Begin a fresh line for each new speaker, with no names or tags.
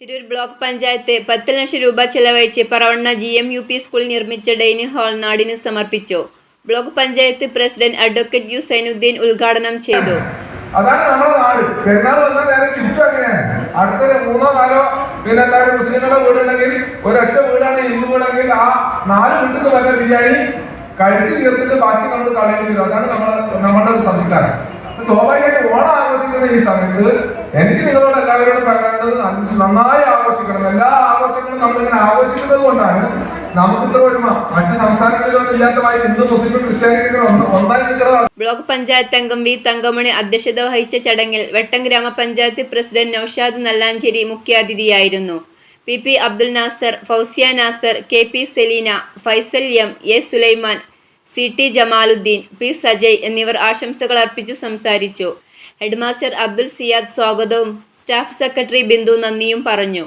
Block panchayat പത്ത് ലക്ഷം രൂപ ചെലവഴിച്ച് Paravanna G M U P school നിർമ്മിച്ച ഡൈനിങ് ഹാൾ നാടിന് സമർപ്പിച്ചു. Block panchayat president advocate U Sainuddin ഉദ്ഘാടനം ചെയ്തു.
അതാണ് നമ്മുടെ നാട്. പെരുന്നാൾ വന്നാൽ നേരെ തിരിച്ചു അങ്ങനെയാണ് അടുത്തൊരു മൂന്നോ നാലോ പിന്നെ എന്താ മുസ്ലിങ്ങളുടെ വീടുണ്ടെങ്കിൽ ഒരൊറ്റ വീടാണ് ഹിന്ദു വീടാണെങ്കിൽ ആ നാല് വീട്ടിൽ വല്ല ബിരിയാണി കഴിച്ച് തീർത്തിട്ട് ബാക്കി നമ്മൾ കളയേണ്ടി വരും. അതാണ് നമ്മൾ നമ്മുടെ ഒരു സംസ്കാരം സ്വാഭാവികമായിട്ട് ഓണം ആഘോഷിക്കുന്ന ഈ സമയത്ത് എനിക്ക് നിങ്ങളോട് എല്ലാവരോടും പറയാനുള്ളത് നന്ന- നന്നായി ആഘോഷിക്കണം. എല്ലാ ആഘോഷങ്ങളും നമ്മളിങ്ങനെ ആഘോഷിക്കുന്നത് കൊണ്ടാണ് മുസ്ലിം
ബ്ലോക്ക് പഞ്ചായത്ത് അംഗം വി തങ്കമണി അധ്യക്ഷത വഹിച്ച ചടങ്ങിൽ വെട്ടം ഗ്രാമപഞ്ചായത്ത് president Naushad Nallancheri മുഖ്യാതിഥിയായിരുന്നു P P Abdul Nasar Fousiya Nasar K P Selina Faisal M A Sulaiman C T Jamaluddin P Sajay എന്നിവർ ആശംസകൾ അർപ്പിച്ചു സംസാരിച്ചു. ഹെഡ്മാസ്റ്റർ അബ്ദുൽ സിയാദ് സ്വാഗതവും സ്റ്റാഫ് സെക്രട്ടറി ബിന്ദു നന്ദിയും പറഞ്ഞു.